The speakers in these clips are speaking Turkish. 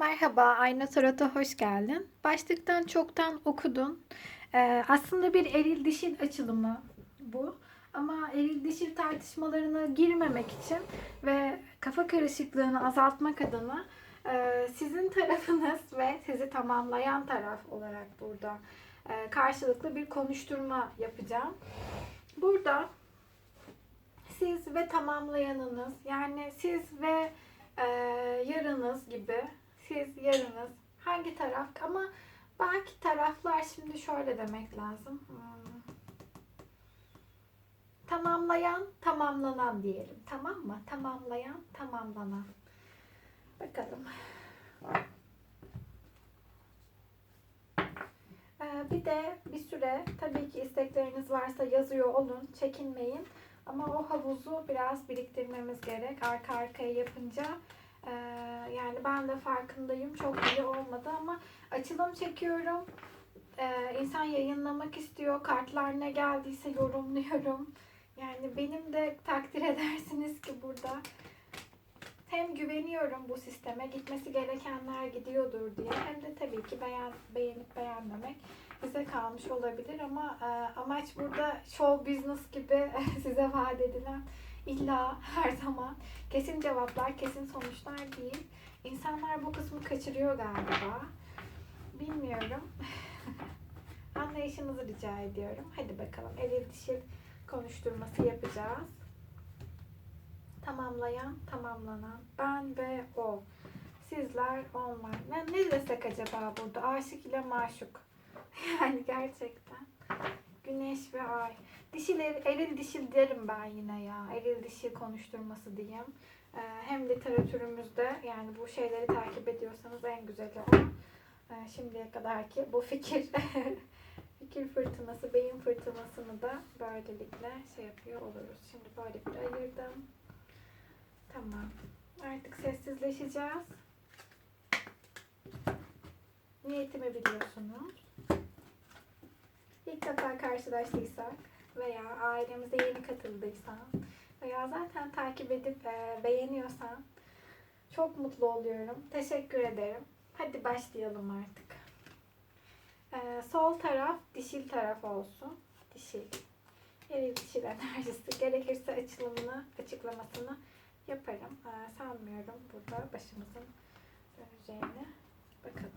Merhaba, Ayna Tarot'a hoş geldin. Başlıktan çoktan okudun. Ee, aslında bir eril dişil açılımı bu. Ama eril dişil tartışmalarına girmemek için ve kafa karışıklığını azaltmak adına e, sizin tarafınız ve sizi tamamlayan taraf olarak burada e, karşılıklı bir konuşturma yapacağım. Burada siz ve tamamlayanınız yani siz ve e, yarınız gibi siz yarınız hangi taraf ama belki taraflar şimdi şöyle demek lazım. Hmm. Tamamlayan, tamamlanan diyelim. Tamam mı? Tamamlayan, tamamlanan. Bakalım. Ee, bir de bir süre tabii ki istekleriniz varsa yazıyor olun. Çekinmeyin. Ama o havuzu biraz biriktirmemiz gerek. Arka arkaya yapınca ee, yani ben de farkındayım. Çok iyi olmadı ama açılım çekiyorum. Ee, insan yayınlamak istiyor. Kartlar ne geldiyse yorumluyorum. Yani benim de takdir edersiniz ki burada hem güveniyorum bu sisteme gitmesi gerekenler gidiyordur diye hem de tabii ki beğen, beğenip beğenmemek bize kalmış olabilir ama e, amaç burada show business gibi size vaat edilen illa her zaman kesin cevaplar, kesin sonuçlar değil. İnsanlar bu kısmı kaçırıyor galiba. Bilmiyorum. Anlayışınızı rica ediyorum. Hadi bakalım eril dişil konuşturması yapacağız. Tamamlayan, tamamlanan, ben ve o. Sizler, onlar. Ne, ne desek acaba burada? Aşık ile maşuk. Yani gerçekten. Güneş ve ay. Dişil, er- eril dişil derim ben yine ya. Eril dişil konuşturması diyeyim. Ee, hem literatürümüzde yani bu şeyleri takip ediyorsanız en güzeli o. Ee, şimdiye kadar ki bu fikir fikir fırtınası, beyin fırtınasını da böylelikle şey yapıyor oluruz. Şimdi böyle bir ayırdım. Tamam. Artık sessizleşeceğiz. Niyetimi biliyorsunuz. İlk defa karşılaştıysak veya ailemize yeni katıldıysan veya zaten takip edip e, beğeniyorsan çok mutlu oluyorum. Teşekkür ederim. Hadi başlayalım artık. E, sol taraf dişil taraf olsun. Dişil. Eril dişil enerjisi. Gerekirse açılımını, açıklamasını yaparım. E, sanmıyorum burada başımızın döneceğini. Bakalım.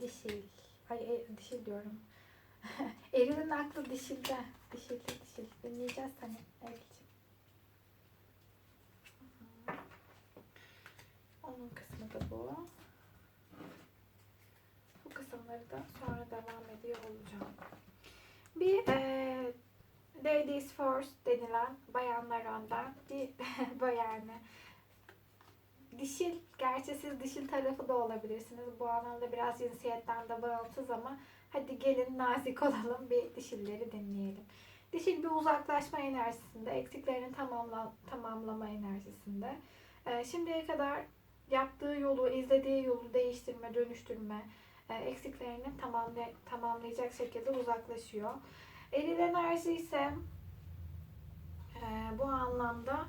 Dişil. Ay e, dişil diyorum. Eril'in aklı dişilde. Dişilde dişil. Dinleyeceğiz seni. Hı hı. Onun kısmı da bu. Bu kısımları da sonra devam ediyor olacağım. Bir e, Ladies First denilen bayanlar önden bir bu yani dişil, gerçi siz dişil tarafı da olabilirsiniz. Bu anlamda biraz cinsiyetten de bağımsız ama hadi gelin nazik olalım bir dişilleri dinleyelim. Dişil bir uzaklaşma enerjisinde, eksiklerini tamamla, tamamlama enerjisinde. Ee, şimdiye kadar yaptığı yolu, izlediği yolu değiştirme, dönüştürme, e, eksiklerini tamamlay tamamlayacak şekilde uzaklaşıyor. Eril enerji ise e, bu anlamda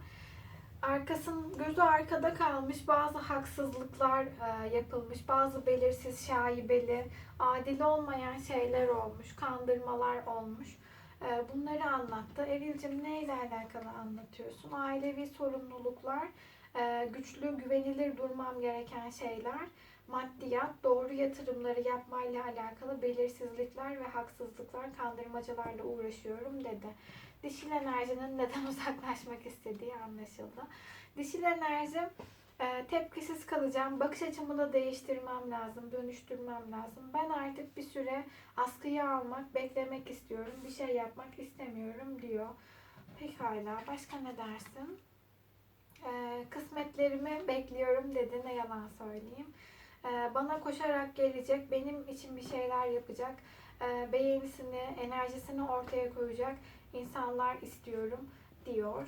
arkasın gözü arkada kalmış bazı haksızlıklar e, yapılmış, bazı belirsiz, şaibeli, adil olmayan şeyler olmuş, kandırmalar olmuş. E, bunları anlattı. Eril'cim neyle alakalı anlatıyorsun? Ailevi sorumluluklar, e, güçlü, güvenilir durmam gereken şeyler, maddiyat, doğru yatırımları yapmayla alakalı belirsizlikler ve haksızlıklar, kandırmacalarla uğraşıyorum dedi dişil enerjinin neden uzaklaşmak istediği anlaşıldı. Dişil enerjim e, tepkisiz kalacağım. Bakış açımı da değiştirmem lazım, dönüştürmem lazım. Ben artık bir süre askıya almak, beklemek istiyorum. Bir şey yapmak istemiyorum diyor. Pekala. Başka ne dersin? E, kısmetlerimi bekliyorum dedi. Ne yalan söyleyeyim. E, bana koşarak gelecek, benim için bir şeyler yapacak. Beğenisini, enerjisini ortaya koyacak insanlar istiyorum diyor.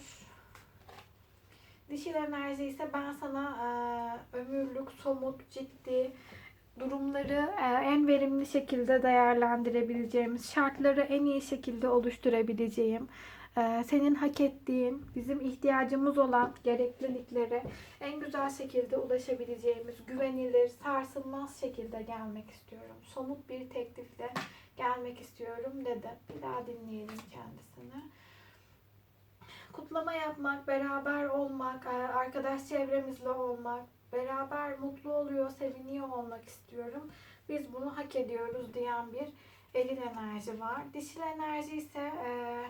Dişil enerji ise ben sana e, ömürlük, somut, ciddi durumları e, en verimli şekilde değerlendirebileceğimiz, şartları en iyi şekilde oluşturabileceğim, e, senin hak ettiğin, bizim ihtiyacımız olan gerekliliklere en güzel şekilde ulaşabileceğimiz, güvenilir, sarsılmaz şekilde gelmek istiyorum. Somut bir teklifle gelmek istiyorum dedi. Bir daha dinleyelim kendisini. Kutlama yapmak, beraber olmak, e, arkadaş çevremizle olmak, beraber mutlu oluyor, seviniyor olmak istiyorum. Biz bunu hak ediyoruz diyen bir eril enerji var. Dişil enerji ise e,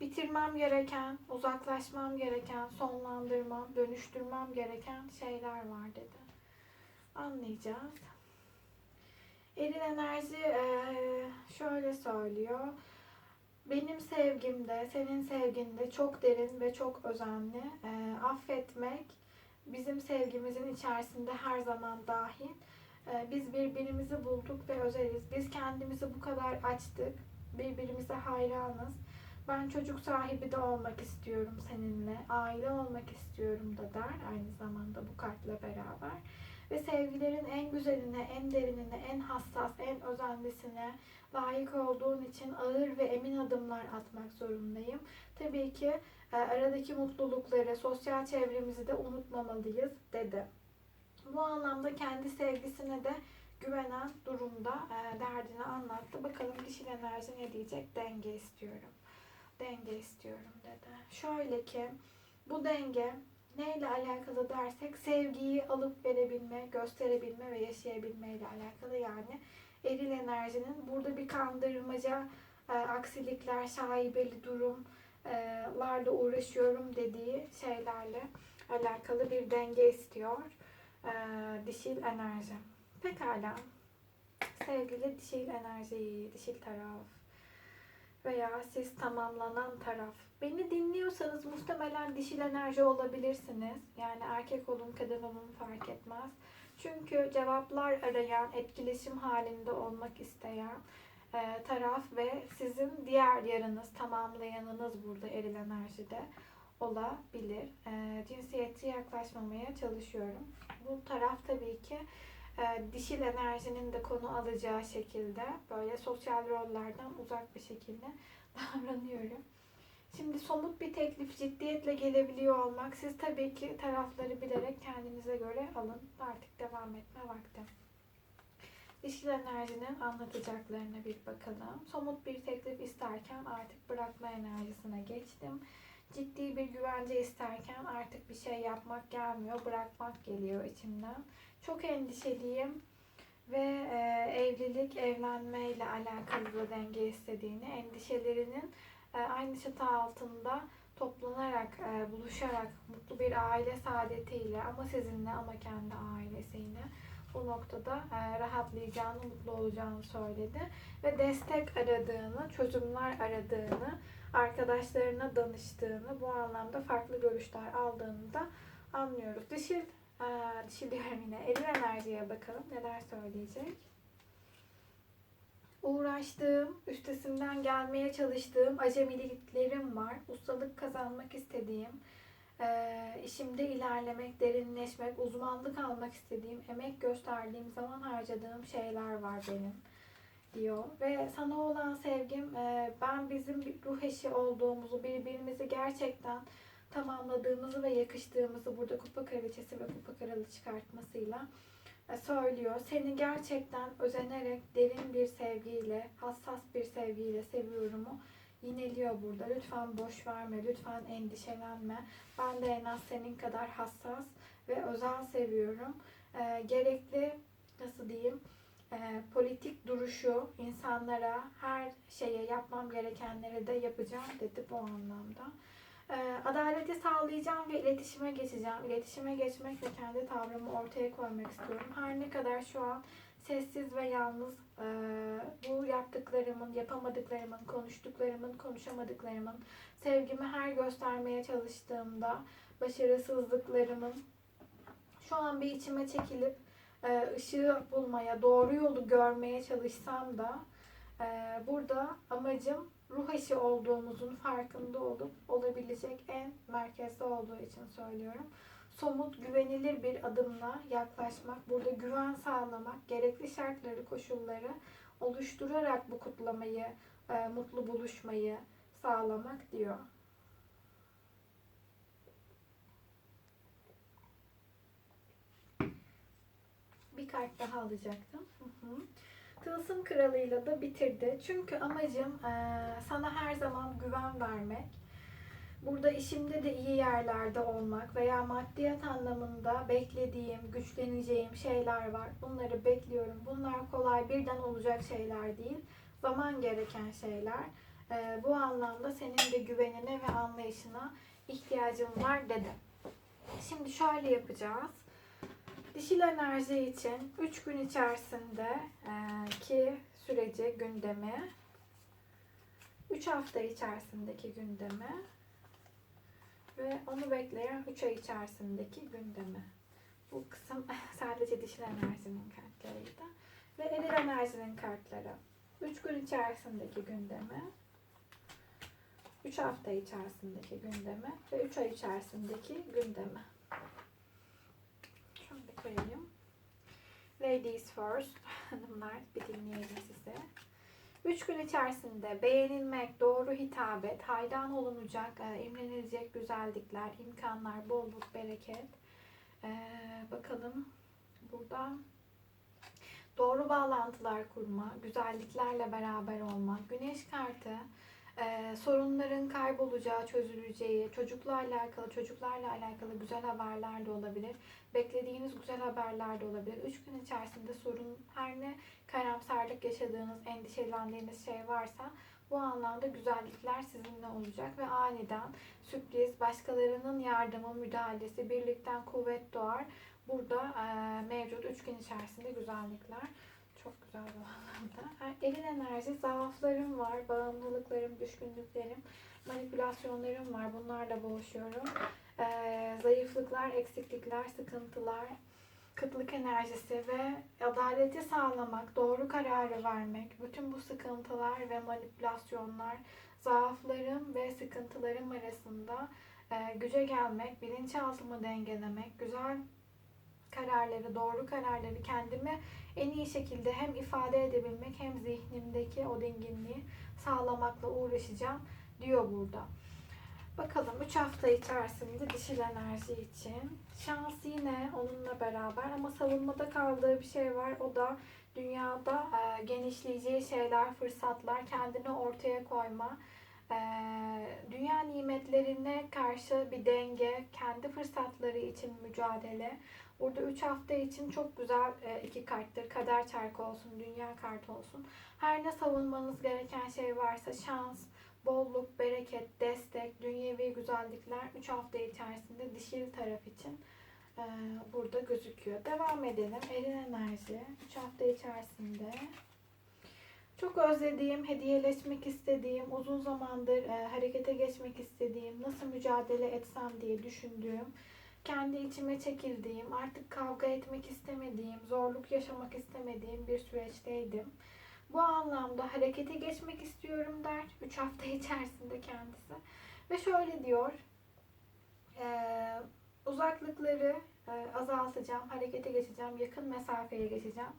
bitirmem gereken, uzaklaşmam gereken, sonlandırmam, dönüştürmem gereken şeyler var dedi. Anlayacağız. Eril enerji şöyle söylüyor. Benim sevgimde, senin sevginde çok derin ve çok özenli. Affetmek bizim sevgimizin içerisinde her zaman dahil. Biz birbirimizi bulduk ve özeliz. Biz kendimizi bu kadar açtık. Birbirimize hayranız. Ben çocuk sahibi de olmak istiyorum seninle. Aile olmak istiyorum da der aynı zamanda bu kartla beraber. Ve sevgilerin en güzeline, en derinine, en hassas, en özenlisine layık olduğun için ağır ve emin adımlar atmak zorundayım. Tabii ki e, aradaki mutlulukları, sosyal çevremizi de unutmamalıyız dedi. Bu anlamda kendi sevgisine de güvenen durumda e, derdini anlattı. Bakalım dişil enerji ne diyecek? Denge istiyorum. Denge istiyorum dedi. Şöyle ki bu denge neyle alakalı dersek sevgiyi alıp verebilme, gösterebilme ve yaşayabilme ile alakalı yani eril enerjinin burada bir kandırmaca, e, aksilikler, şaibeli durumlarla uğraşıyorum dediği şeylerle alakalı bir denge istiyor e, dişil enerji. Pekala. Sevgili dişil enerji, dişil taraf veya siz tamamlanan taraf. Beni dinliyorsanız muhtemelen dişil enerji olabilirsiniz. Yani erkek olun, kadın olun fark etmez. Çünkü cevaplar arayan, etkileşim halinde olmak isteyen e, taraf ve sizin diğer yarınız, tamamlayanınız burada eril enerjide olabilir. E, cinsiyetçi yaklaşmamaya çalışıyorum. Bu taraf tabii ki e, dişil enerjinin de konu alacağı şekilde böyle sosyal rollerden uzak bir şekilde davranıyorum. Şimdi somut bir teklif ciddiyetle gelebiliyor olmak. Siz tabii ki tarafları bilerek kendinize göre alın. Artık devam etme vakti. Dişil enerjinin anlatacaklarına bir bakalım. Somut bir teklif isterken artık bırakma enerjisine geçtim. Ciddi bir güvence isterken artık bir şey yapmak gelmiyor, bırakmak geliyor içimden. Çok endişeliyim ve e, evlilik, evlenme ile alakalı da denge istediğini, endişelerinin aynı çatı altında toplanarak, e, buluşarak mutlu bir aile saadetiyle ama sizinle ama kendi ailesiyle bu noktada e, rahatlayacağını, mutlu olacağını söyledi. Ve destek aradığını, çözümler aradığını, arkadaşlarına danıştığını, bu anlamda farklı görüşler aldığını da anlıyoruz. Dişil, e, dişil diyorum yine, eril enerjiye bakalım neler söyleyecek uğraştığım, üstesinden gelmeye çalıştığım acemiliklerim var. Ustalık kazanmak istediğim, e, işimde ilerlemek, derinleşmek, uzmanlık almak istediğim, emek gösterdiğim, zaman harcadığım şeyler var benim diyor. Ve sana olan sevgim, e, ben bizim ruh eşi olduğumuzu, birbirimizi gerçekten tamamladığımızı ve yakıştığımızı burada kupa kraliçesi ve kupa kralı çıkartmasıyla söylüyor. Seni gerçekten özenerek derin bir sevgiyle, hassas bir sevgiyle seviyorumu yineliyor burada. Lütfen boş verme, lütfen endişelenme. Ben de en az senin kadar hassas ve özel seviyorum. E, gerekli, nasıl diyeyim, e, politik duruşu insanlara, her şeye yapmam gerekenleri de yapacağım dedi bu anlamda. Ee, adaleti sağlayacağım ve iletişime geçeceğim. İletişime geçmek ve kendi tavrımı ortaya koymak istiyorum. Her ne kadar şu an sessiz ve yalnız e, bu yaptıklarımın, yapamadıklarımın, konuştuklarımın, konuşamadıklarımın, sevgimi her göstermeye çalıştığımda başarısızlıklarımın şu an bir içime çekilip e, ışığı bulmaya, doğru yolu görmeye çalışsam da ee, burada amacım ruh eşi olduğumuzun farkında olup olabilecek en merkezde olduğu için söylüyorum. Somut, güvenilir bir adımla yaklaşmak, burada güven sağlamak, gerekli şartları, koşulları oluşturarak bu kutlamayı, e, mutlu buluşmayı sağlamak diyor. Bir kart daha alacaktım. Hı hı. Tılsım kralıyla da bitirdi. Çünkü amacım eee, sana her zaman güven vermek. Burada işimde de iyi yerlerde olmak veya maddiyat anlamında beklediğim, güçleneceğim şeyler var. Bunları bekliyorum. Bunlar kolay birden olacak şeyler değil. Zaman gereken şeyler. Eee, bu anlamda senin de güvenine ve anlayışına ihtiyacım var dedi. Şimdi şöyle yapacağız. Dişil enerji için 3 gün içerisinde eee, ki süreci, gündemi, 3 hafta içerisindeki gündemi ve onu bekleyen 3 ay içerisindeki gündemi. Bu kısım sadece dişil enerjinin kartlarıydı. Ve eril enerjinin kartları. 3 gün içerisindeki gündemi, 3 hafta içerisindeki gündemi ve 3 ay içerisindeki gündemi. Koyayım. Ladies first. Hanımlar bir dinleyelim size. 3 gün içerisinde beğenilmek, doğru hitabet, hayran olunacak, e, imrenilecek güzellikler, imkanlar, bolluk, bereket. E, bakalım burada doğru bağlantılar kurma, güzelliklerle beraber olma, güneş kartı, e, sorunların kaybolacağı, çözüleceği, çocukla alakalı, çocuklarla alakalı güzel haberler de olabilir. Beklediğiniz güzel haberler de olabilir. Üç gün içerisinde sorun her ne karamsarlık yaşadığınız, endişelendiğiniz şey varsa bu anlamda güzellikler sizinle olacak ve aniden sürpriz, başkalarının yardımı, müdahalesi, birlikten kuvvet doğar. Burada e, mevcut üç gün içerisinde güzellikler. Çok güzel bu anlamda. Ha, Elin enerji, zaaflarım var, bağımlılıklarım, düşkünlüklerim, manipülasyonlarım var. Bunlarla boğuşuyorum. Ee, zayıflıklar, eksiklikler, sıkıntılar, kıtlık enerjisi ve adaleti sağlamak, doğru kararı vermek, bütün bu sıkıntılar ve manipülasyonlar, zaaflarım ve sıkıntılarım arasında e, güce gelmek, bilinçaltımı dengelemek, güzel kararları, doğru kararları kendime en iyi şekilde hem ifade edebilmek hem zihnimdeki o dinginliği sağlamakla uğraşacağım diyor burada. Bakalım 3 hafta içerisinde dişil enerji için. Şans yine onunla beraber ama savunmada kaldığı bir şey var. O da dünyada e, genişleyeceği şeyler, fırsatlar, kendini ortaya koyma. E, dünya nimetlerine karşı bir denge, kendi fırsatları için mücadele. Burada 3 hafta için çok güzel e, iki karttır. Kader çarkı olsun, dünya kartı olsun. Her ne savunmanız gereken şey varsa şans, bolluk, bereket, destek, dünyevi güzellikler 3 hafta içerisinde dişil taraf için e, burada gözüküyor. Devam edelim. Eril enerji 3 hafta içerisinde çok özlediğim, hediyeleşmek istediğim, uzun zamandır e, harekete geçmek istediğim, nasıl mücadele etsem diye düşündüğüm, kendi içime çekildiğim, artık kavga etmek istemediğim, zorluk yaşamak istemediğim bir süreçteydim. Bu anlamda harekete geçmek istiyorum der 3 hafta içerisinde kendisi. Ve şöyle diyor, e, uzaklıkları e, azaltacağım, harekete geçeceğim, yakın mesafeye geçeceğim.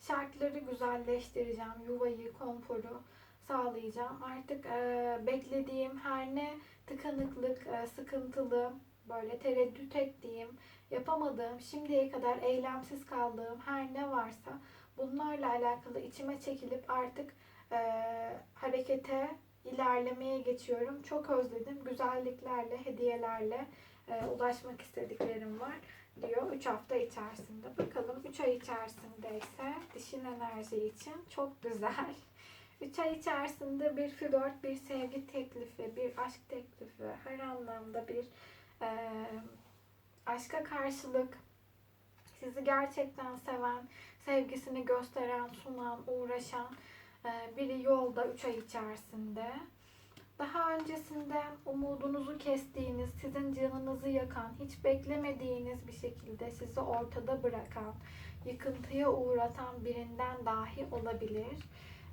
Şartları güzelleştireceğim, yuvayı, konforu sağlayacağım. Artık e, beklediğim her ne tıkanıklık, e, sıkıntılı, böyle tereddüt ettiğim, yapamadığım, şimdiye kadar eylemsiz kaldığım her ne varsa bunlarla alakalı içime çekilip artık e, harekete ilerlemeye geçiyorum. Çok özledim. Güzelliklerle, hediyelerle e, ulaşmak istediklerim var diyor 3 hafta içerisinde. Bakalım 3 ay içerisinde ise dişin enerji için çok güzel. 3 ay içerisinde bir flört, bir sevgi teklifi, bir aşk teklifi, her anlamda bir e, aşka karşılık sizi gerçekten seven, sevgisini gösteren, sunan, uğraşan e, biri yolda 3 ay içerisinde. Daha öncesinde umudunuzu kestiğiniz, sizin canınızı yakan, hiç beklemediğiniz bir şekilde sizi ortada bırakan, yıkıntıya uğratan birinden dahi olabilir.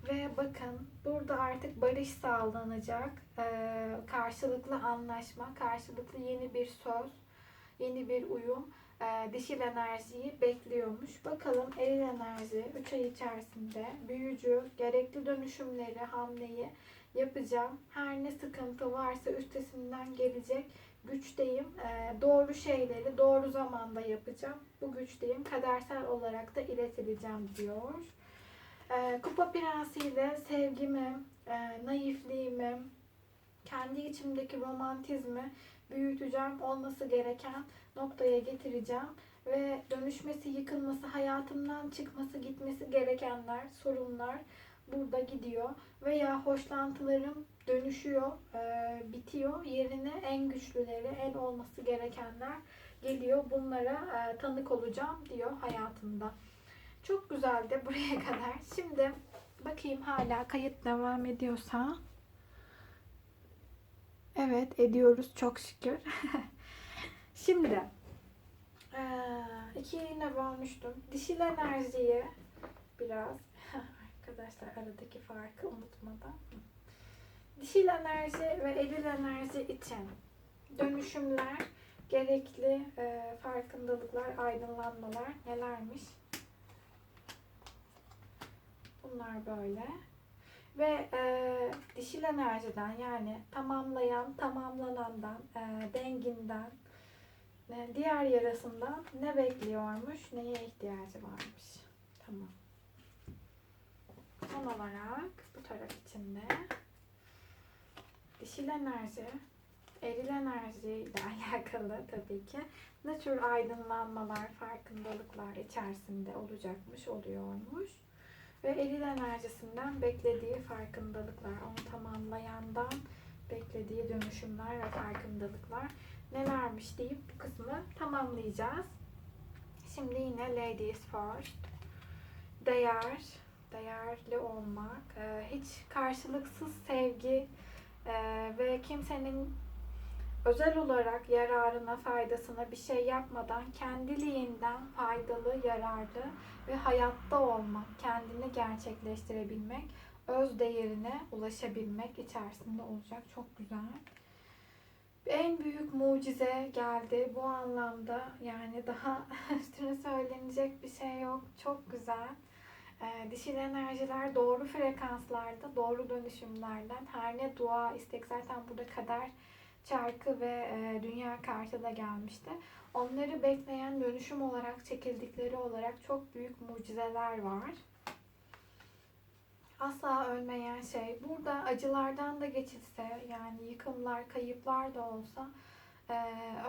Ve bakın burada artık barış sağlanacak, ee, karşılıklı anlaşma, karşılıklı yeni bir söz, yeni bir uyum e, dişil enerjiyi bekliyormuş. Bakalım eril enerji 3 ay içerisinde büyücü, gerekli dönüşümleri, hamleyi yapacağım. Her ne sıkıntı varsa üstesinden gelecek güçteyim. Ee, doğru şeyleri doğru zamanda yapacağım. Bu güçteyim. Kadersel olarak da iletileceğim diyor. Ee, Kupa Prensi ile sevgimi, e, naifliğimi, kendi içimdeki romantizmi büyüteceğim. Olması gereken noktaya getireceğim. Ve dönüşmesi, yıkılması, hayatımdan çıkması, gitmesi gerekenler, sorunlar burada gidiyor. Veya hoşlantılarım dönüşüyor, e, bitiyor. Yerine en güçlüleri, en olması gerekenler geliyor. Bunlara e, tanık olacağım diyor hayatımda. Çok güzeldi buraya kadar. Şimdi bakayım hala kayıt devam ediyorsa. Evet ediyoruz çok şükür. Şimdi iki iğne bölmüştüm. Dişil enerjiyi biraz arkadaşlar aradaki farkı unutmadan. Dişil enerji ve eril enerji için dönüşümler, gerekli farkındalıklar, aydınlanmalar nelermiş? Bunlar böyle. Ve e, dişil enerjiden yani tamamlayan, tamamlanandan, e, denginden, e, diğer yarasından ne bekliyormuş, neye ihtiyacı varmış. Tamam. Son olarak bu taraf içinde dişil enerji, eril enerji ile alakalı tabii ki ne tür aydınlanmalar, farkındalıklar içerisinde olacakmış, oluyormuş ve eril enerjisinden beklediği farkındalıklar, onu tamamlayandan beklediği dönüşümler ve farkındalıklar nelermiş deyip bu kısmı tamamlayacağız. Şimdi yine ladies first. Değer, değerli olmak, e, hiç karşılıksız sevgi e, ve kimsenin özel olarak yararına, faydasına bir şey yapmadan kendiliğinden faydalı, yararlı ve hayatta olmak, kendini gerçekleştirebilmek, öz değerine ulaşabilmek içerisinde olacak. Çok güzel. En büyük mucize geldi bu anlamda. Yani daha üstüne söylenecek bir şey yok. Çok güzel. Ee, dişil enerjiler doğru frekanslarda, doğru dönüşümlerden her ne dua, istek zaten burada kader çarkı ve e, dünya kartı da gelmişti. Onları bekleyen dönüşüm olarak çekildikleri olarak çok büyük mucizeler var. Asla ölmeyen şey. Burada acılardan da geçilse yani yıkımlar, kayıplar da olsa e,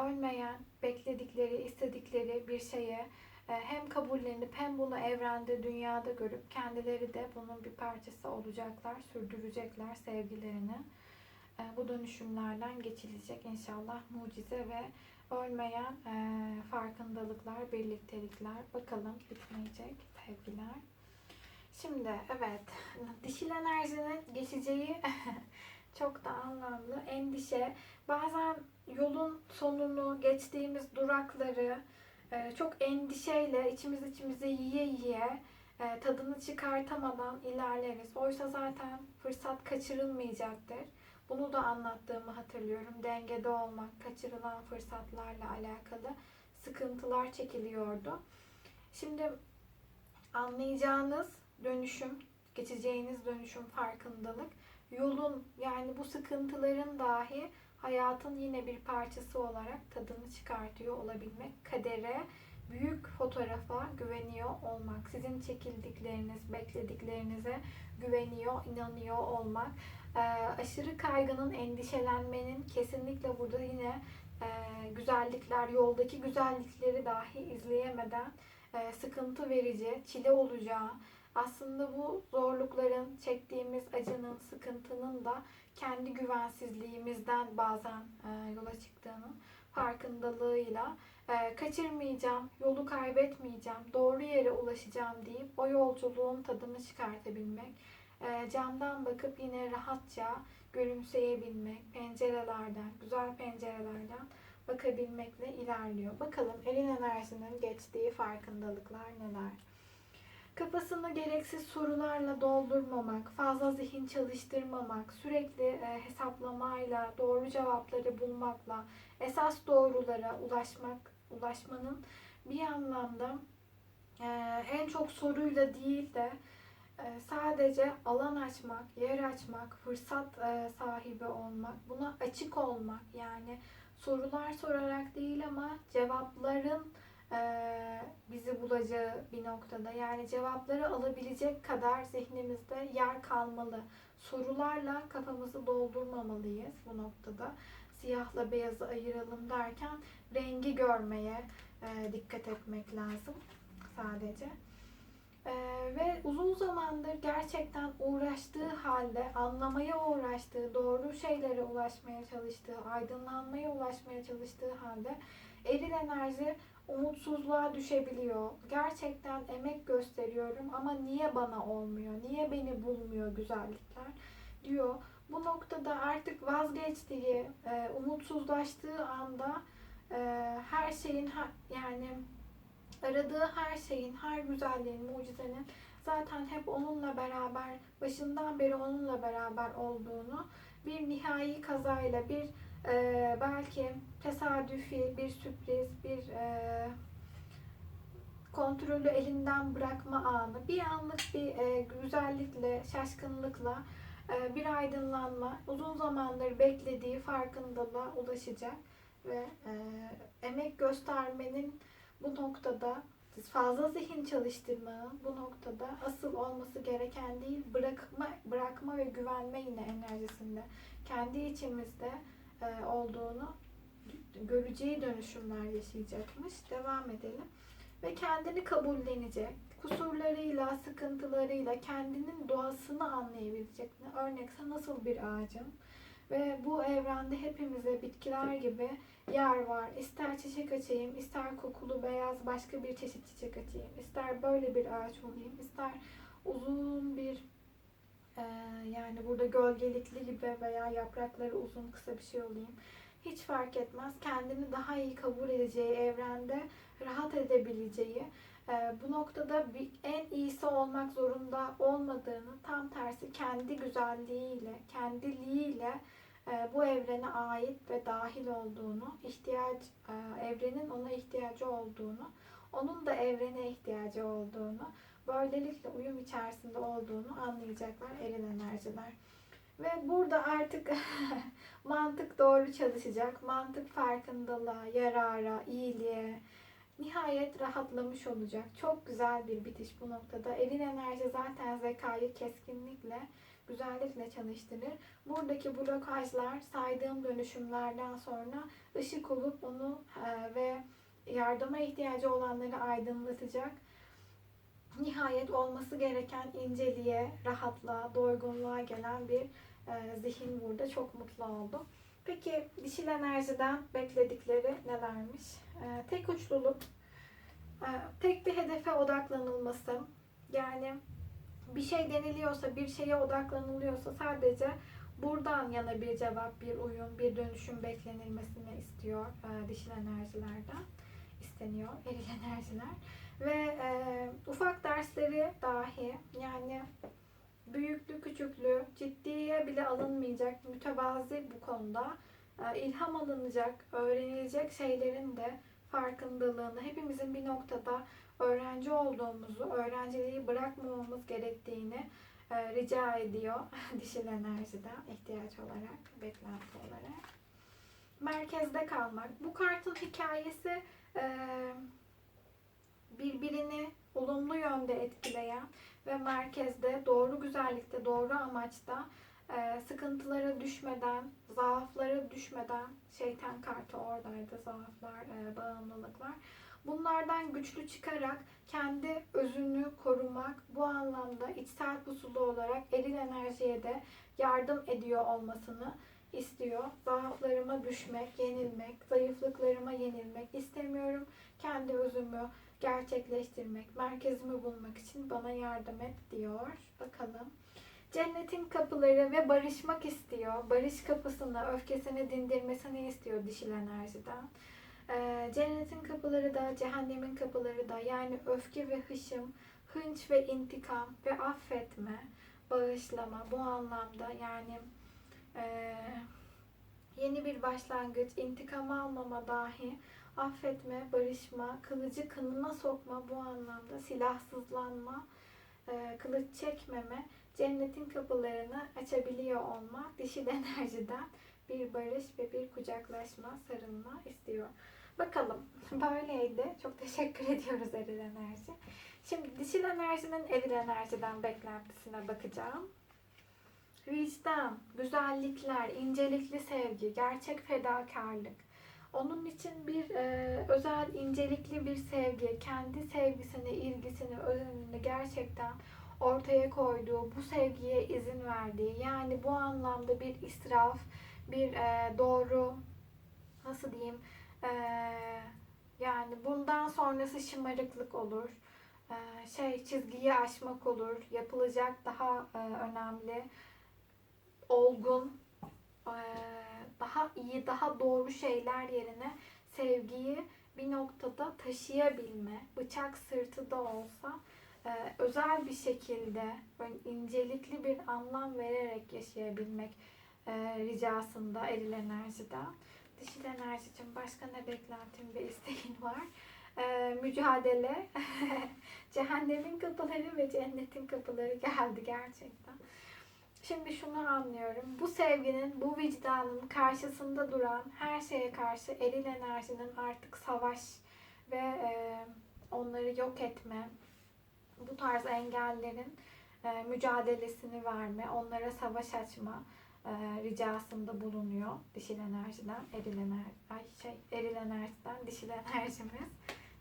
ölmeyen, bekledikleri, istedikleri bir şeye e, hem kabullenip hem bunu evrende, dünyada görüp kendileri de bunun bir parçası olacaklar, sürdürecekler sevgilerini. E, bu dönüşümlerden geçilecek inşallah mucize ve ölmeyen e, farkındalıklar, birliktelikler. Bakalım bitmeyecek sevgiler. Şimdi evet dişil enerjinin geçeceği çok da anlamlı. Endişe bazen yolun sonunu geçtiğimiz durakları e, çok endişeyle içimiz içimize yiye yiye e, tadını çıkartamadan ilerleriz. Oysa zaten fırsat kaçırılmayacaktır. Bunu da anlattığımı hatırlıyorum. Dengede olmak, kaçırılan fırsatlarla alakalı sıkıntılar çekiliyordu. Şimdi anlayacağınız dönüşüm, geçeceğiniz dönüşüm farkındalık, yolun yani bu sıkıntıların dahi hayatın yine bir parçası olarak tadını çıkartıyor olabilmek, kadere, büyük fotoğrafa güveniyor olmak, sizin çekildikleriniz, beklediklerinize güveniyor, inanıyor olmak, e, aşırı kaygının, endişelenmenin kesinlikle burada yine e, güzellikler, yoldaki güzellikleri dahi izleyemeden e, sıkıntı verici, çile olacağı, aslında bu zorlukların, çektiğimiz acının, sıkıntının da kendi güvensizliğimizden bazen e, yola çıktığının farkındalığıyla kaçırmayacağım, yolu kaybetmeyeceğim, doğru yere ulaşacağım deyip o yolculuğun tadını çıkartabilmek, e, camdan bakıp yine rahatça gülümseyebilmek, pencerelerden, güzel pencerelerden bakabilmekle ilerliyor. Bakalım elin enerjisinin geçtiği farkındalıklar neler? Kafasını gereksiz sorularla doldurmamak, fazla zihin çalıştırmamak, sürekli e, hesaplamayla, doğru cevapları bulmakla, esas doğrulara ulaşmak, ulaşmanın bir anlamda e, en çok soruyla değil de sadece alan açmak, yer açmak, fırsat e, sahibi olmak, buna açık olmak yani sorular sorarak değil ama cevapların eee, bizi bulacağı bir noktada. Yani cevapları alabilecek kadar zihnimizde yer kalmalı. Sorularla kafamızı doldurmamalıyız bu noktada. Siyahla beyazı ayıralım derken rengi görmeye eee, dikkat etmek lazım sadece. Eee, ve uzun zamandır gerçekten uğraştığı halde, anlamaya uğraştığı, doğru şeylere ulaşmaya çalıştığı, aydınlanmaya ulaşmaya çalıştığı halde eril enerji umutsuzluğa düşebiliyor. Gerçekten emek gösteriyorum ama niye bana olmuyor? Niye beni bulmuyor güzellikler? diyor. Bu noktada artık vazgeçtiği, e, umutsuzlaştığı anda e, her şeyin ha- yani aradığı her şeyin, her güzelliğin, mucizenin zaten hep onunla beraber, başından beri onunla beraber olduğunu bir nihai kazayla, bir e, belki tesadüfi, bir sürpriz, bir e, kontrolü elinden bırakma anı, bir anlık bir e, güzellikle, şaşkınlıkla e, bir aydınlanma, uzun zamandır beklediği farkındalığa ulaşacak ve e, emek göstermenin bu noktada fazla zihin çalıştırmanın bu noktada asıl olması gereken değil bırakma bırakma ve güvenme yine enerjisinde kendi içimizde e, olduğunu göreceği dönüşümler yaşayacakmış. Devam edelim. Ve kendini kabullenecek. Kusurlarıyla, sıkıntılarıyla kendinin doğasını anlayabilecek. Örnekse nasıl bir ağacım. Ve bu evrende hepimize bitkiler gibi yer var. İster çiçek açayım, ister kokulu beyaz başka bir çeşit çiçek açayım, ister böyle bir ağaç olayım, ister uzun bir e, yani burada gölgelikli gibi veya yaprakları uzun kısa bir şey olayım. Hiç fark etmez. Kendini daha iyi kabul edeceği evrende rahat edebileceği e, bu noktada bir, en iyisi olmak zorunda olmadığını tam tersi kendi güzelliğiyle, kendiliğiyle bu evrene ait ve dahil olduğunu, ihtiyaç e, evrenin ona ihtiyacı olduğunu, onun da evrene ihtiyacı olduğunu, böylelikle uyum içerisinde olduğunu anlayacaklar eril enerjiler. Ve burada artık mantık doğru çalışacak. Mantık farkındalığa, yarara, iyiliğe, nihayet rahatlamış olacak. Çok güzel bir bitiş bu noktada. Eril enerji zaten zekayı keskinlikle, güzellikle çalıştırır. Buradaki blokajlar saydığım dönüşümlerden sonra ışık olup onu e, ve yardıma ihtiyacı olanları aydınlatacak. Nihayet olması gereken inceliğe, rahatlığa, doygunluğa gelen bir e, zihin burada. Çok mutlu oldum. Peki dişil enerjiden bekledikleri nelermiş? E, tek uçluluk, tek bir hedefe odaklanılması. Yani bir şey deniliyorsa, bir şeye odaklanılıyorsa sadece buradan yana bir cevap, bir uyum, bir dönüşüm beklenilmesini istiyor e, dişil enerjilerden. isteniyor eril enerjiler. Ve e, ufak dersleri dahi yani büyüklü küçüklü ciddiye bile alınmayacak mütevazi bu konuda e, ilham alınacak, öğrenilecek şeylerin de farkındalığını hepimizin bir noktada öğrenci olduğumuzu, öğrenciliği bırakmamamız gerektiğini e, rica ediyor dişil enerjiden ihtiyaç olarak, beklenti olarak. Merkezde kalmak. Bu kartın hikayesi e, birbirini olumlu yönde etkileyen ve merkezde doğru güzellikte, doğru amaçta e, sıkıntılara düşmeden, zaaflara düşmeden, şeytan kartı oradaydı, zaaflar, e, bağımlılıklar. Bunlardan güçlü çıkarak kendi özünü korumak bu anlamda içsel pusulu olarak eril enerjiye de yardım ediyor olmasını istiyor. Zaaflarıma düşmek, yenilmek, zayıflıklarıma yenilmek istemiyorum. Kendi özümü gerçekleştirmek, merkezimi bulmak için bana yardım et diyor. Bakalım. Cennetin kapıları ve barışmak istiyor. Barış kapısını, öfkesini dindirmesini istiyor dişil enerjiden. Ee, cennetin kapıları da, cehennemin kapıları da yani öfke ve hışım, hınç ve intikam ve affetme, bağışlama bu anlamda yani e, yeni bir başlangıç, intikam almama dahi, affetme, barışma, kılıcı kınına sokma bu anlamda, silahsızlanma, e, kılıç çekmeme, cennetin kapılarını açabiliyor olmak dişil enerjiden bir barış ve bir kucaklaşma, sarılma istiyor. Bakalım. Böyleydi. Çok teşekkür ediyoruz eril enerji. Şimdi dişil enerjinin eril enerjiden beklentisine bakacağım. Vicdan, güzellikler, incelikli sevgi, gerçek fedakarlık. Onun için bir e, özel incelikli bir sevgi, kendi sevgisini, ilgisini, özenini gerçekten ortaya koyduğu, bu sevgiye izin verdiği, yani bu anlamda bir israf, bir e, doğru, nasıl diyeyim, e, yani bundan sonrası şımarıklık olur, e, şey çizgiyi aşmak olur, yapılacak daha e, önemli, olgun, e, daha iyi, daha doğru şeyler yerine sevgiyi bir noktada taşıyabilme, bıçak sırtı da olsa e, özel bir şekilde incelikli bir anlam vererek yaşayabilmek e, ricasında eril enerjiden. Dişil enerjicim başka ne beklentin ve isteğin var? E, mücadele, cehennemin kapıları ve cennetin kapıları geldi gerçekten. Şimdi şunu anlıyorum. Bu sevginin, bu vicdanın karşısında duran her şeye karşı eril enerjinin artık savaş ve e, onları yok etme, bu tarz engellerin e, mücadelesini verme, onlara savaş açma e, ricasında bulunuyor dişil enerjiden, eril enerji, ay şey, eril enerjiden dişil enerjimiz.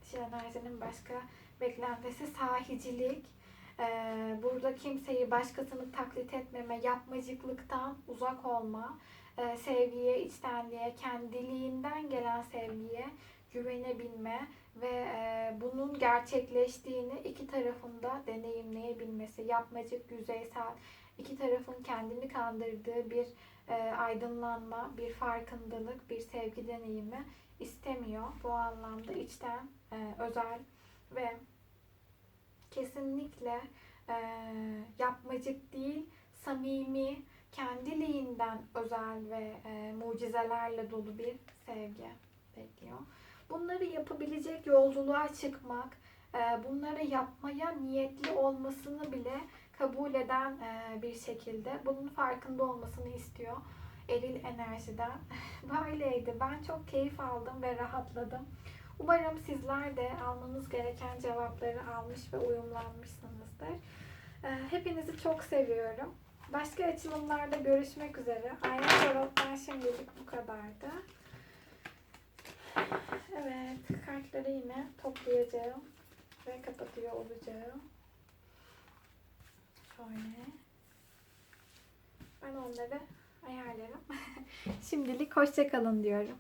Dişil enerjinin başka beklentisi sahicilik, ee, burada kimseyi başkasını taklit etmeme, yapmacıklıktan uzak olma, e, sevgiye, içtenliğe, kendiliğinden gelen sevgiye güvenebilme ve e, bunun gerçekleştiğini iki tarafında deneyimleyebilmesi, yapmacık, yüzeysel, iki tarafın kendini kandırdığı bir e, aydınlanma, bir farkındalık, bir sevgi deneyimi istemiyor. Bu anlamda içten, özel ve kesinlikle e, yapmacık değil, samimi, kendiliğinden özel ve e, mucizelerle dolu bir sevgi bekliyor. Bunları yapabilecek yolculuğa çıkmak, e, bunları yapmaya niyetli olmasını bile kabul eden e, bir şekilde bunun farkında olmasını istiyor. Eril enerjiden. Böyleydi. Ben çok keyif aldım ve rahatladım. Umarım sizler de almanız gereken cevapları almış ve uyumlanmışsınızdır. Ee, hepinizi çok seviyorum. Başka açılımlarda görüşmek üzere. Ayna tarottan şimdilik bu kadardı. Evet, kartları yine toplayacağım ve kapatıyor olacağım. Şöyle. Ben onları ayarlarım. Şimdilik hoşçakalın diyorum.